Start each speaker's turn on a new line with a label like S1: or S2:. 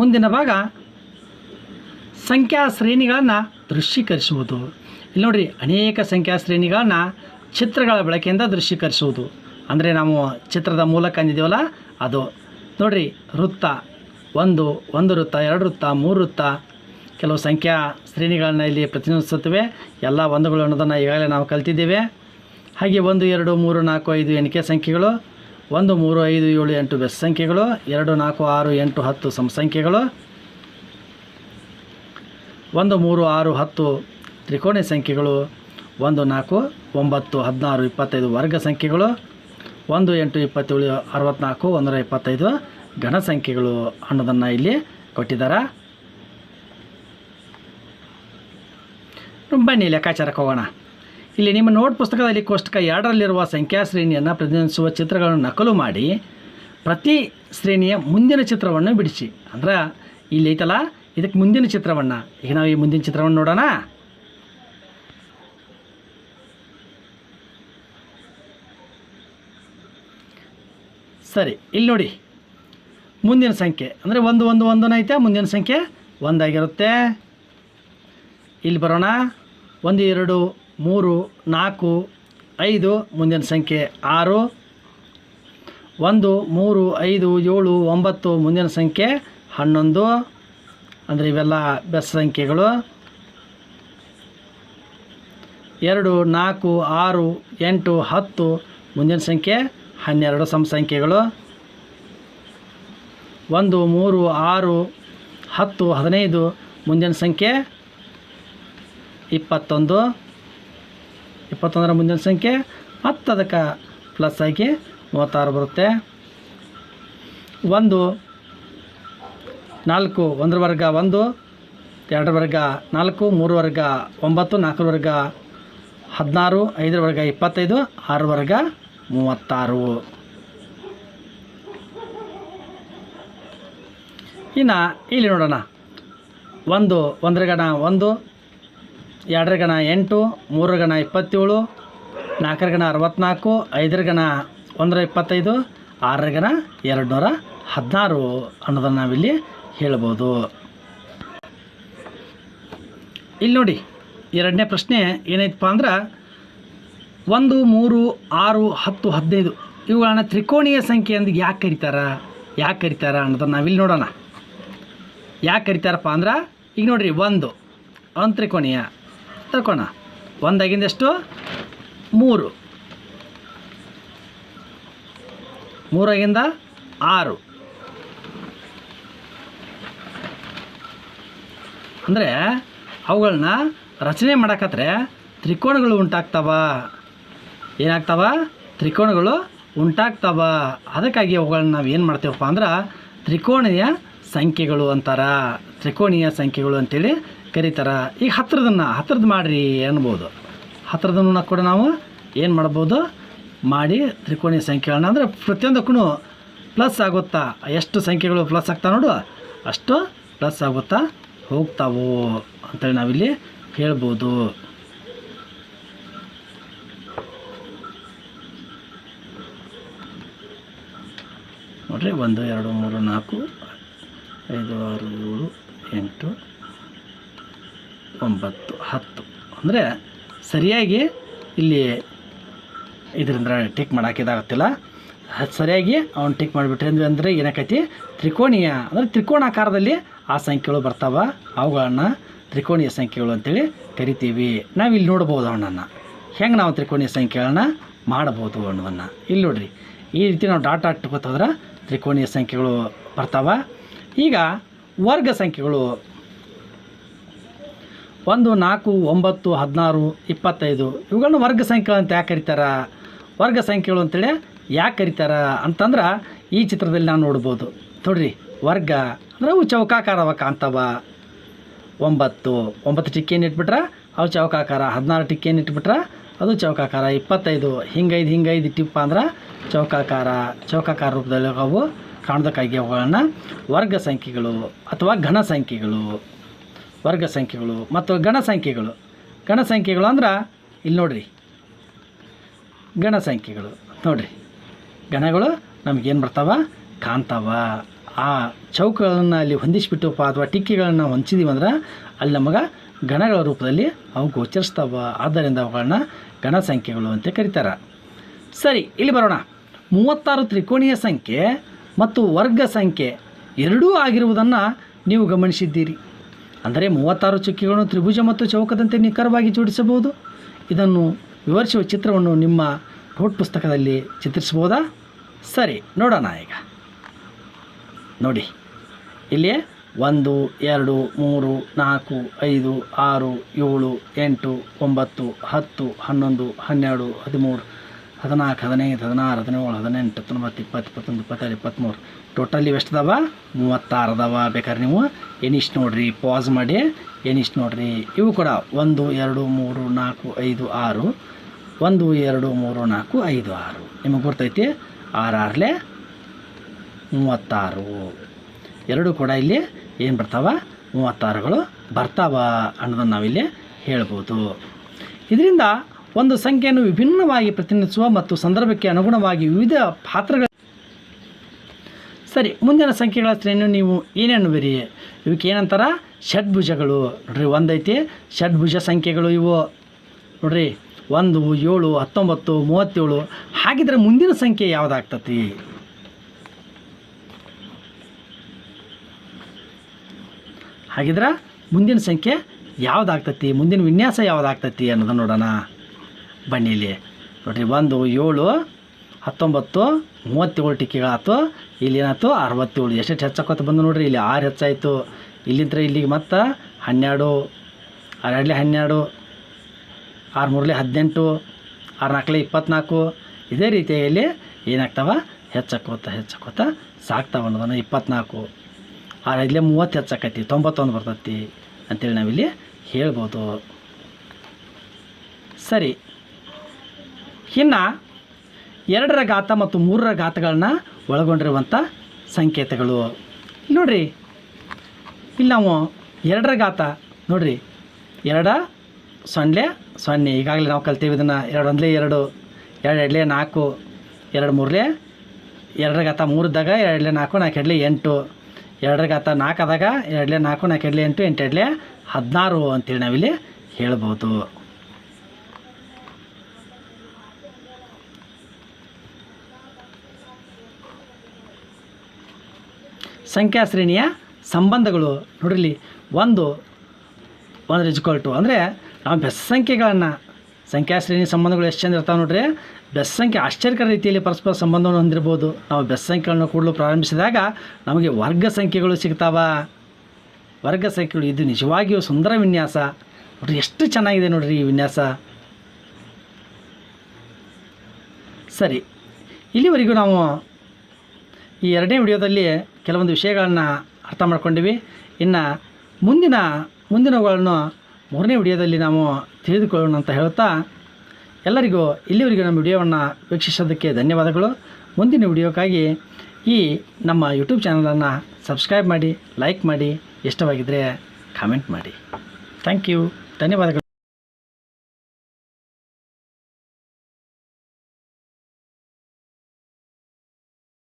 S1: ಮುಂದಿನ ಭಾಗ ಸಂಖ್ಯಾ ಶ್ರೇಣಿಗಳನ್ನು ದೃಶ್ಯೀಕರಿಸುವುದು ಇಲ್ಲಿ ನೋಡಿರಿ ಅನೇಕ ಸಂಖ್ಯಾ ಶ್ರೇಣಿಗಳನ್ನು ಚಿತ್ರಗಳ ಬಳಕೆಯಿಂದ ದೃಶ್ಯೀಕರಿಸುವುದು ಅಂದರೆ ನಾವು ಚಿತ್ರದ ಮೂಲಕ ಅಂದಿದ್ದೀವಲ್ಲ ಅದು ನೋಡಿರಿ ವೃತ್ತ ಒಂದು ಒಂದು ವೃತ್ತ ಎರಡು ವೃತ್ತ ಮೂರು ವೃತ್ತ ಕೆಲವು ಸಂಖ್ಯಾ ಶ್ರೇಣಿಗಳನ್ನ ಇಲ್ಲಿ ಪ್ರತಿನಿಧಿಸುತ್ತವೆ ಎಲ್ಲ ಒಂದುಗಳು ಅನ್ನೋದನ್ನು ಈಗಾಗಲೇ ನಾವು ಕಲ್ತಿದ್ದೇವೆ ಹಾಗೆ ಒಂದು ಎರಡು ಮೂರು ನಾಲ್ಕು ಐದು ಎಣಿಕೆ ಸಂಖ್ಯೆಗಳು ಒಂದು ಮೂರು ಐದು ಏಳು ಎಂಟು ಬೆಸ್ ಸಂಖ್ಯೆಗಳು ಎರಡು ನಾಲ್ಕು ಆರು ಎಂಟು ಹತ್ತು ಸಂಖ್ಯೆಗಳು ಒಂದು ಮೂರು ಆರು ಹತ್ತು ತ್ರಿಕೋಣ ಸಂಖ್ಯೆಗಳು ಒಂದು ನಾಲ್ಕು ಒಂಬತ್ತು ಹದಿನಾರು ಇಪ್ಪತ್ತೈದು ವರ್ಗ ಸಂಖ್ಯೆಗಳು ಒಂದು ಎಂಟು ಇಪ್ಪತ್ತೇಳು ಅರವತ್ತ್ನಾಲ್ಕು ಒಂದರ ಇಪ್ಪತ್ತೈದು ಘನ ಸಂಖ್ಯೆಗಳು ಅನ್ನೋದನ್ನು ಇಲ್ಲಿ ಕೊಟ್ಟಿದ್ದಾರೆ ಬನ್ನಿ ಲೆಕ್ಕಾಚಾರಕ್ಕೆ ಹೋಗೋಣ ಇಲ್ಲಿ ನಿಮ್ಮ ನೋಟ್ ಪುಸ್ತಕದಲ್ಲಿ ಕೋಷ್ಟಕ ಎರಡರಲ್ಲಿರುವ ಸಂಖ್ಯಾ ಶ್ರೇಣಿಯನ್ನು ಪ್ರತಿನಿಧಿಸುವ ಚಿತ್ರಗಳನ್ನು ನಕಲು ಮಾಡಿ ಪ್ರತಿ ಶ್ರೇಣಿಯ ಮುಂದಿನ ಚಿತ್ರವನ್ನು ಬಿಡಿಸಿ ಅಂದ್ರೆ ಇಲ್ಲಿ ಐತಲ್ಲ ಇದಕ್ಕೆ ಮುಂದಿನ ಚಿತ್ರವನ್ನು ಈಗ ನಾವು ಈ ಮುಂದಿನ ಚಿತ್ರವನ್ನು ನೋಡೋಣ ಸರಿ ಇಲ್ಲಿ ನೋಡಿ ಮುಂದಿನ ಸಂಖ್ಯೆ ಅಂದರೆ ಒಂದು ಒಂದು ಒಂದು ಐತೆ ಮುಂದಿನ ಸಂಖ್ಯೆ ಒಂದಾಗಿರುತ್ತೆ ಇಲ್ಲಿ ಬರೋಣ ಒಂದು ಎರಡು ಮೂರು ನಾಲ್ಕು ಐದು ಮುಂದಿನ ಸಂಖ್ಯೆ ಆರು ಒಂದು ಮೂರು ಐದು ಏಳು ಒಂಬತ್ತು ಮುಂದಿನ ಸಂಖ್ಯೆ ಹನ್ನೊಂದು ಅಂದರೆ ಇವೆಲ್ಲ ಬೆಸ್ ಸಂಖ್ಯೆಗಳು ಎರಡು ನಾಲ್ಕು ಆರು ಎಂಟು ಹತ್ತು ಮುಂದಿನ ಸಂಖ್ಯೆ ಹನ್ನೆರಡು ಸಮ ಸಂಖ್ಯೆಗಳು ಒಂದು ಮೂರು ಆರು ಹತ್ತು ಹದಿನೈದು ಮುಂದಿನ ಸಂಖ್ಯೆ ಇಪ್ಪತ್ತೊಂದು ಇಪ್ಪತ್ತೊಂದರ ಮುಂದಿನ ಸಂಖ್ಯೆ ಮತ್ತು ಅದಕ್ಕೆ ಪ್ಲಸ್ ಆಗಿ ಮೂವತ್ತಾರು ಬರುತ್ತೆ ಒಂದು ನಾಲ್ಕು ಒಂದರ ವರ್ಗ ಒಂದು ಎರಡರ ವರ್ಗ ನಾಲ್ಕು ಮೂರು ವರ್ಗ ಒಂಬತ್ತು ನಾಲ್ಕರ ವರ್ಗ ಹದಿನಾರು ಐದರ ವರ್ಗ ಇಪ್ಪತ್ತೈದು ಆರು ವರ್ಗ ಮೂವತ್ತಾರು ಇನ್ನು ಇಲ್ಲಿ ನೋಡೋಣ ಒಂದು ಒಂದರಗಣ ಒಂದು ಎರಡರ ಗಣ ಎಂಟು ಮೂರರ ಗಣ ಇಪ್ಪತ್ತೇಳು ನಾಲ್ಕರ ಗಣ ಅರವತ್ತ್ನಾಲ್ಕು ಐದರ ಗಣ ಒಂದರ ಇಪ್ಪತ್ತೈದು ಆರರ ಗಣ ಎರಡು ನೂರ ಹದಿನಾರು ಅನ್ನೋದನ್ನು ನಾವಿಲ್ಲಿ ಹೇಳ್ಬೋದು ಇಲ್ಲಿ ನೋಡಿ ಎರಡನೇ ಪ್ರಶ್ನೆ ಏನೈತಪ್ಪ ಅಂದ್ರೆ ಒಂದು ಮೂರು ಆರು ಹತ್ತು ಹದಿನೈದು ಇವುಗಳನ್ನ ತ್ರಿಕೋಣೀಯ ಸಂಖ್ಯೆ ಅಂದ್ ಯಾಕೆ ಕರಿತಾರ ಯಾಕೆ ಕರಿತಾರ ಅನ್ನೋದನ್ನು ನಾವಿಲ್ಲಿ ನೋಡೋಣ ಯಾಕೆ ಕರಿತಾರಪ್ಪ ಅಂದ್ರೆ ಈಗ ನೋಡಿರಿ ಒಂದು ಒಂದು ತ್ರಿಕೋಣೀಯ ತಗೋಣ ಒಂದಾಗಿಂದ ಎಷ್ಟು ಮೂರು ಮೂರಾಗಿಂದ ಆರು ಅಂದರೆ ಅವುಗಳನ್ನ ರಚನೆ ಮಾಡೋಕತ್ರೆ ತ್ರಿಕೋಣಗಳು ಉಂಟಾಗ್ತವ ಏನಾಗ್ತವ ತ್ರಿಕೋಣಗಳು ಉಂಟಾಗ್ತವ ಅದಕ್ಕಾಗಿ ಅವುಗಳನ್ನ ನಾವು ಏನು ಮಾಡ್ತೀವಪ್ಪ ಅಂದ್ರೆ ತ್ರಿಕೋಣೀಯ ಸಂಖ್ಯೆಗಳು ಅಂತಾರ ತ್ರಿಕೋಣೀಯ ಸಂಖ್ಯೆಗಳು ಅಂತೇಳಿ ಕರೀತಾರೆ ಈಗ ಹತ್ತಿರದನ್ನು ಹತ್ತಿರದ ಮಾಡಿರಿ ಅನ್ಬೋದು ಹತ್ತಿರದನ್ನು ಕೂಡ ನಾವು ಏನು ಮಾಡ್ಬೋದು ಮಾಡಿ ತ್ರಿಕೋಣಿ ಸಂಖ್ಯೆಗಳನ್ನ ಅಂದರೆ ಪ್ರತಿಯೊಂದಕ್ಕೂ ಪ್ಲಸ್ ಆಗುತ್ತಾ ಎಷ್ಟು ಸಂಖ್ಯೆಗಳು ಪ್ಲಸ್ ಆಗ್ತಾ ನೋಡು ಅಷ್ಟು ಪ್ಲಸ್ ಆಗುತ್ತಾ ಹೋಗ್ತಾವು ಅಂತೇಳಿ ನಾವಿಲ್ಲಿ ಹೇಳ್ಬೋದು ನೋಡಿರಿ ಒಂದು ಎರಡು ಮೂರು ನಾಲ್ಕು ಐದು ಆರು ಏಳು ಎಂಟು ಒಂಬತ್ತು ಹತ್ತು ಅಂದರೆ ಸರಿಯಾಗಿ ಇಲ್ಲಿ ಇದರಿಂದ ಟಿಕ್ ಮಾಡೋಕೆ ಇದಾಗತ್ತಿಲ್ಲ ಸರಿಯಾಗಿ ಅವ್ನು ಟಿಕ್ ಮಾಡಿಬಿಟ್ರೆ ಅಂದ್ವಿ ಅಂದರೆ ಏನಾಕೈತಿ ತ್ರಿಕೋಣೀಯ ಅಂದರೆ ತ್ರಿಕೋಣಾಕಾರದಲ್ಲಿ ಆ ಸಂಖ್ಯೆಗಳು ಬರ್ತಾವೆ ಅವುಗಳನ್ನು ತ್ರಿಕೋಣೀಯ ಸಂಖ್ಯೆಗಳು ಅಂತೇಳಿ ಕರಿತೀವಿ ನಾವು ಇಲ್ಲಿ ನೋಡ್ಬೋದು ಅವನನ್ನು ಹೆಂಗೆ ನಾವು ತ್ರಿಕೋಣೀಯ ಸಂಖ್ಯೆಗಳನ್ನ ಮಾಡ್ಬೋದು ಅನ್ನೋದನ್ನು ಇಲ್ಲಿ ನೋಡ್ರಿ ಈ ರೀತಿ ನಾವು ಡಾಟಾ ಇಟ್ಕೋತಂದ್ರೆ ತ್ರಿಕೋಣೀಯ ಸಂಖ್ಯೆಗಳು ಬರ್ತಾವ ಈಗ ವರ್ಗ ಸಂಖ್ಯೆಗಳು ಒಂದು ನಾಲ್ಕು ಒಂಬತ್ತು ಹದಿನಾರು ಇಪ್ಪತ್ತೈದು ಇವುಗಳನ್ನ ವರ್ಗ ಸಂಖ್ಯೆಗಳು ಅಂತ ಯಾಕೆ ಕರಿತಾರ ವರ್ಗ ಸಂಖ್ಯೆಗಳು ಅಂತೇಳಿ ಯಾಕೆ ಕರಿತಾರ ಅಂತಂದ್ರೆ ಈ ಚಿತ್ರದಲ್ಲಿ ನಾವು ನೋಡ್ಬೋದು ನೋಡ್ರಿ ವರ್ಗ ಅಂದರೆ ಅವು ಚೌಕಾಕಾರವ ಕಾಣ್ತವ ಒಂಬತ್ತು ಒಂಬತ್ತು ಟಿಕ್ಕಿಯನ್ನು ಇಟ್ಬಿಟ್ರೆ ಅವು ಚೌಕಾಕಾರ ಹದಿನಾರು ಟಿಕ್ಕಿಯನ್ನು ಇಟ್ಬಿಟ್ರೆ ಅದು ಚೌಕಾಕಾರ ಇಪ್ಪತ್ತೈದು ಹಿಂಗೈದು ಹಿಂಗೈದು ಟಿಪ್ಪ ಅಂದ್ರೆ ಚೌಕಾಕಾರ ಚೌಕಾಕಾರ ರೂಪದಲ್ಲಿ ಅವು ಕಾಣ್ದಕ್ಕಾಗಿ ಅವುಗಳನ್ನು ವರ್ಗ ಸಂಖ್ಯೆಗಳು ಅಥವಾ ಘನ ಸಂಖ್ಯೆಗಳು ವರ್ಗ ಸಂಖ್ಯೆಗಳು ಮತ್ತು ಗಣ ಸಂಖ್ಯೆಗಳು ಅಂದ್ರೆ ಇಲ್ಲಿ ನೋಡಿರಿ ಗಣ ಸಂಖ್ಯೆಗಳು ನೋಡಿರಿ ಗಣಗಳು ನಮಗೇನು ಬರ್ತಾವ ಕಾಣ್ತಾವ ಆ ಚೌಕಗಳನ್ನು ಅಲ್ಲಿ ಹೊಂದಿಸಿಬಿಟ್ಟಪ್ಪ ಅಥವಾ ಟಿಕ್ಕಿಗಳನ್ನು ಹೊಂಚಿದೀವಿ ಅಂದ್ರೆ ಅಲ್ಲಿ ನಮಗೆ ಗಣಗಳ ರೂಪದಲ್ಲಿ ಅವು ಗೋಚರಿಸ್ತಾವ ಆದ್ದರಿಂದ ಅವುಗಳನ್ನ ಗಣ ಸಂಖ್ಯೆಗಳು ಅಂತ ಕರೀತಾರೆ ಸರಿ ಇಲ್ಲಿ ಬರೋಣ ಮೂವತ್ತಾರು ತ್ರಿಕೋಣೀಯ ಸಂಖ್ಯೆ ಮತ್ತು ವರ್ಗ ಸಂಖ್ಯೆ ಎರಡೂ ಆಗಿರುವುದನ್ನು ನೀವು ಗಮನಿಸಿದ್ದೀರಿ ಅಂದರೆ ಮೂವತ್ತಾರು ಚುಕ್ಕಿಗಳನ್ನು ತ್ರಿಭುಜ ಮತ್ತು ಚೌಕದಂತೆ ನಿಖರವಾಗಿ ಜೋಡಿಸಬಹುದು ಇದನ್ನು ವಿವರಿಸುವ ಚಿತ್ರವನ್ನು ನಿಮ್ಮ ನೋಟ್ ಪುಸ್ತಕದಲ್ಲಿ ಚಿತ್ರಿಸ್ಬೋದಾ ಸರಿ ನೋಡೋಣ ಈಗ ನೋಡಿ ಇಲ್ಲಿ ಒಂದು ಎರಡು ಮೂರು ನಾಲ್ಕು ಐದು ಆರು ಏಳು ಎಂಟು ಒಂಬತ್ತು ಹತ್ತು ಹನ್ನೊಂದು ಹನ್ನೆರಡು ಹದಿಮೂರು ಹದಿನಾಲ್ಕು ಹದಿನೈದು ಹದಿನಾರು ಹದಿನೇಳು ಹದಿನೆಂಟು ಹತ್ತೊಂಬತ್ತು ಇಪ್ಪತ್ತು ಇಪ್ಪತ್ತೊಂದು ಇಪ್ಪತ್ತೆರಡು ಇಪ್ಪತ್ತ್ಮೂರು ಟೋಟಲ್ ಇವೆಷ್ಟು ಅದಾವ ಮೂವತ್ತಾರು ಅದಾವ ಬೇಕಾದ್ರೆ ನೀವು ಎನಿಷ್ಟು ನೋಡಿರಿ ಪಾಸ್ ಮಾಡಿ ಎನಿಷ್ಟು ನೋಡಿರಿ ಇವು ಕೂಡ ಒಂದು ಎರಡು ಮೂರು ನಾಲ್ಕು ಐದು ಆರು ಒಂದು ಎರಡು ಮೂರು ನಾಲ್ಕು ಐದು ಆರು ನಿಮಗೆ ಗೊತ್ತೈತಿ ಆರಲೆ ಮೂವತ್ತಾರು ಎರಡು ಕೂಡ ಇಲ್ಲಿ ಏನು ಬರ್ತಾವ ಮೂವತ್ತಾರುಗಳು ಬರ್ತಾವ ಅನ್ನೋದನ್ನು ನಾವಿಲ್ಲಿ ಹೇಳ್ಬೋದು ಇದರಿಂದ ಒಂದು ಸಂಖ್ಯೆಯನ್ನು ವಿಭಿನ್ನವಾಗಿ ಪ್ರತಿನಿಧಿಸುವ ಮತ್ತು ಸಂದರ್ಭಕ್ಕೆ ಅನುಗುಣವಾಗಿ ವಿವಿಧ ಪಾತ್ರಗಳ ಸರಿ ಮುಂದಿನ ಸಂಖ್ಯೆಗಳ ಶ್ರೇಣಿಯನ್ನು ನೀವು ಏನೆನ್ನುವಿರಿ ಇವಕ್ಕೆ ಏನಂತಾರ ಷಡ್ಭುಜಗಳು ನೋಡ್ರಿ ಒಂದೈತಿ ಷಡ್ಭುಜ ಸಂಖ್ಯೆಗಳು ಇವು ನೋಡ್ರಿ ಒಂದು ಏಳು ಹತ್ತೊಂಬತ್ತು ಮೂವತ್ತೇಳು ಹಾಗಿದ್ರೆ ಮುಂದಿನ ಸಂಖ್ಯೆ ಯಾವುದಾಗ್ತತಿ ಹಾಗಿದ್ರೆ ಮುಂದಿನ ಸಂಖ್ಯೆ ಯಾವುದಾಗ್ತತಿ ಮುಂದಿನ ವಿನ್ಯಾಸ ಯಾವುದಾಗ್ತತಿ ಅನ್ನೋದನ್ನು ನೋಡೋಣ ಬನ್ನಿ ಇಲ್ಲಿ ನೋಡಿರಿ ಒಂದು ಏಳು ಹತ್ತೊಂಬತ್ತು ಮೂವತ್ತೇಳು ಟಿಕ್ಕಿಗಳಾಯ್ತು ಇಲ್ಲಿ ಏನಾಯ್ತು ಅರವತ್ತೇಳು ಎಷ್ಟು ಹೆಚ್ಚಾಕೋತ ಬಂದು ನೋಡ್ರಿ ಇಲ್ಲಿ ಆರು ಹೆಚ್ಚಾಯಿತು ಇಲ್ಲಿಂದ ಇಲ್ಲಿಗೆ ಮತ್ತು ಹನ್ನೆರಡು ಎರಡಲೇ ಹನ್ನೆರಡು ಆರು ಮೂರಲೆ ಹದಿನೆಂಟು ಆರು ನಾಲ್ಕುಲೆ ಇಪ್ಪತ್ನಾಲ್ಕು ಇದೇ ರೀತಿಯಲ್ಲಿ ಏನಾಗ್ತವೆ ಹೆಚ್ಚಾಕೋತ ಹೆಚ್ಚಾಕೋತ ಸಾಕ್ತಾವೆ ಅನ್ನೋದನ್ನು ಇಪ್ಪತ್ನಾಲ್ಕು ಆರು ಮೂವತ್ತು ಹೆಚ್ಚಾಕೈತಿ ತೊಂಬತ್ತೊಂದು ಬರ್ತೈತಿ ಅಂತೇಳಿ ನಾವಿಲ್ಲಿ ಹೇಳ್ಬೋದು ಸರಿ ಇನ್ನು ಎರಡರ ಗಾತ ಮತ್ತು ಮೂರರ ಘಾತಗಳನ್ನ ಒಳಗೊಂಡಿರುವಂಥ ಸಂಕೇತಗಳು ನೋಡ್ರಿ ಇಲ್ಲಿ ನಾವು ಎರಡರ ಗಾತ ನೋಡ್ರಿ ಎರಡ ಸೊನ್ನೆ ಸೊನ್ನೆ ಈಗಾಗಲೇ ನಾವು ಕಲ್ತೀವಿ ಇದನ್ನು ಎರಡು ಒಂದಲೇ ಎರಡು ಎರಡು ನಾಲ್ಕು ಎರಡು ಮೂರಲೇ ಎರಡರ ಗಾತ ಮೂರದಾಗ ಎರಡಲೇ ನಾಲ್ಕು ನಾಲ್ಕು ಎಡ್ಲೆ ಎಂಟು ಎರಡರ ಗಾತ ನಾಲ್ಕು ಆದಾಗ ಎರಡಲೇ ನಾಲ್ಕು ನಾಲ್ಕು ಎಡ್ಲೆ ಎಂಟು ಎಂಟು ಎಡ್ಲೆ ಹದಿನಾರು ಅಂತೇಳಿ ನಾವಿಲ್ಲಿ ಹೇಳ್ಬೋದು ಸಂಖ್ಯಾ ಶ್ರೇಣಿಯ ಸಂಬಂಧಗಳು ನೋಡಿರಲಿ ಒಂದು ಒಂದು ಇಜ್ಕೊಲ್ ಟು ಅಂದರೆ ನಾವು ಬೆಸ್ ಸಂಖ್ಯೆಗಳನ್ನು ಸಂಖ್ಯಾ ಶ್ರೇಣಿ ಸಂಬಂಧಗಳು ಎಷ್ಟು ಚಂದ ಇರ್ತಾವೆ ನೋಡ್ರಿ ಬೆಸ್ ಸಂಖ್ಯೆ ಆಶ್ಚರ್ಯಕರ ರೀತಿಯಲ್ಲಿ ಪರಸ್ಪರ ಸಂಬಂಧವನ್ನು ಹೊಂದಿರ್ಬೋದು ನಾವು ಬೆಸ್ ಸಂಖ್ಯೆಗಳನ್ನು ಕೂಡಲು ಪ್ರಾರಂಭಿಸಿದಾಗ ನಮಗೆ ವರ್ಗ ಸಂಖ್ಯೆಗಳು ಸಿಗ್ತಾವ ವರ್ಗ ಸಂಖ್ಯೆಗಳು ಇದು ನಿಜವಾಗಿಯೂ ಸುಂದರ ವಿನ್ಯಾಸ ನೋಡ್ರಿ ಎಷ್ಟು ಚೆನ್ನಾಗಿದೆ ನೋಡ್ರಿ ಈ ವಿನ್ಯಾಸ ಸರಿ ಇಲ್ಲಿವರೆಗೂ ನಾವು ಈ ಎರಡನೇ ವಿಡಿಯೋದಲ್ಲಿ ಕೆಲವೊಂದು ವಿಷಯಗಳನ್ನು ಅರ್ಥ ಮಾಡ್ಕೊಂಡಿವಿ ಇನ್ನು ಮುಂದಿನ ಮುಂದಿನವುಗಳನ್ನು ಮೂರನೇ ವಿಡಿಯೋದಲ್ಲಿ ನಾವು ತಿಳಿದುಕೊಳ್ಳೋಣ ಅಂತ ಹೇಳ್ತಾ ಎಲ್ಲರಿಗೂ ಇಲ್ಲಿವರೆಗೂ ನಮ್ಮ ವಿಡಿಯೋವನ್ನು ವೀಕ್ಷಿಸೋದಕ್ಕೆ ಧನ್ಯವಾದಗಳು ಮುಂದಿನ ವಿಡಿಯೋಕ್ಕಾಗಿ ಈ ನಮ್ಮ ಯೂಟ್ಯೂಬ್ ಚಾನಲನ್ನು ಸಬ್ಸ್ಕ್ರೈಬ್ ಮಾಡಿ ಲೈಕ್ ಮಾಡಿ ಇಷ್ಟವಾಗಿದ್ದರೆ ಕಾಮೆಂಟ್ ಮಾಡಿ ಥ್ಯಾಂಕ್ ಯು ಧನ್ಯವಾದಗಳು